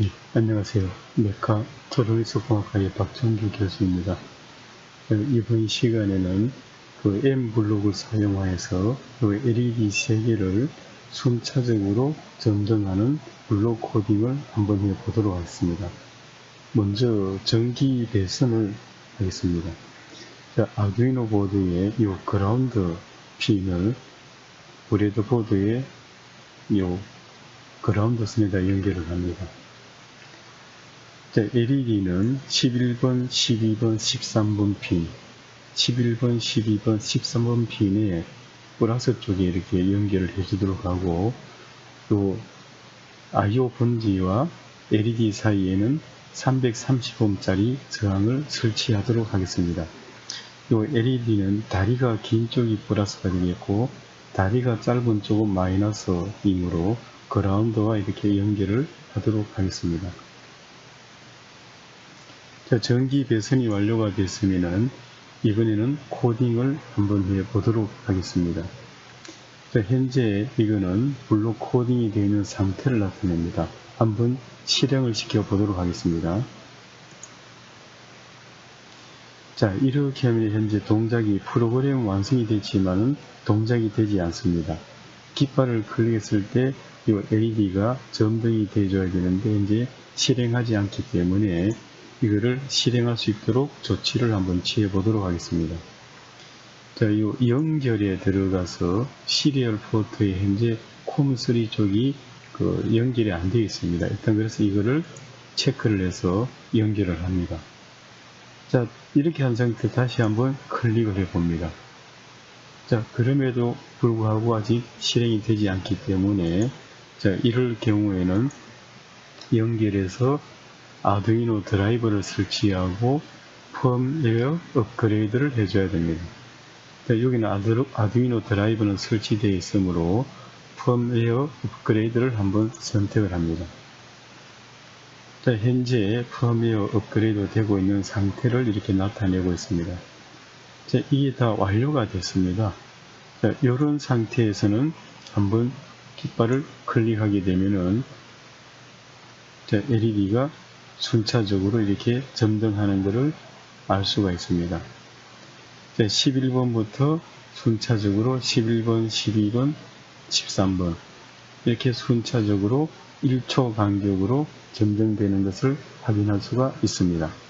네, 안녕하세요. 메카 트로이스 공학과의 박정규 교수입니다. 어, 이번 시간에는 그 M 블록을 사용하여서 그 LED 3개를 순차적으로 점등하는 블록 코딩을 한번 해보도록 하겠습니다. 먼저 전기 배선을 하겠습니다. 자, 아두이노 보드에 이 그라운드 핀을 브레드보드에 이 그라운드 선에다 연결을 합니다. 자, LED는 11번, 12번, 13번 핀, 11번, 12번, 13번 핀에 플러스 쪽에 이렇게 연결을 해주도록 하고 또 IO 번지와 LED 사이에는 330ohm짜리 저항을 설치하도록 하겠습니다. 이 LED는 다리가 긴 쪽이 플러스가 되겠고 다리가 짧은 쪽은 마이너스이므로 그라운드와 이렇게 연결을 하도록 하겠습니다. 자, 전기 배선이 완료가 됐으면은 이번에는 코딩을 한번 해 보도록 하겠습니다. 자, 현재 이거는 블록 코딩이 되어 있는 상태를 나타냅니다. 한번 실행을 시켜 보도록 하겠습니다. 자, 이렇게 하면 현재 동작이 프로그램 완성이 됐지만은 동작이 되지 않습니다. 깃발을 클릭했을 때 이 LED가 점등이 되어줘야 되는데 현재 실행하지 않기 때문에 이거를 실행할 수 있도록 조치를 한번 취해 보도록 하겠습니다. 자, 이 연결에 들어가서 시리얼 포트에 현재 콤3 쪽이 그 연결이 안 되어 있습니다. 일단 그래서 이거를 체크를 해서 연결을 합니다. 자, 이렇게 한 상태 다시 한번 클릭을 해 봅니다. 자, 그럼에도 불구하고 아직 실행이 되지 않기 때문에 자, 이럴 경우에는 연결해서 아두이노 드라이버를 설치하고 펌웨어 업그레이드를 해줘야 됩니다. 자, 여기는 아두, 아두이노 드라이버는 설치되어 있으므로 펌웨어 업그레이드를 한번 선택을 합니다. 자, 현재 펌웨어 업그레이드 되고 있는 상태를 이렇게 나타내고 있습니다. 자, 이게 다 완료가 됐습니다. 자, 이런 상태에서는 한번 깃발을 클릭하게 되면은 자, LED가 순차적으로 이렇게 점등하는 것을 알 수가 있습니다. 자, 11번부터 순차적으로 11번, 12번, 13번 이렇게 순차적으로 1초 간격으로 점등되는 것을 확인할 수가 있습니다.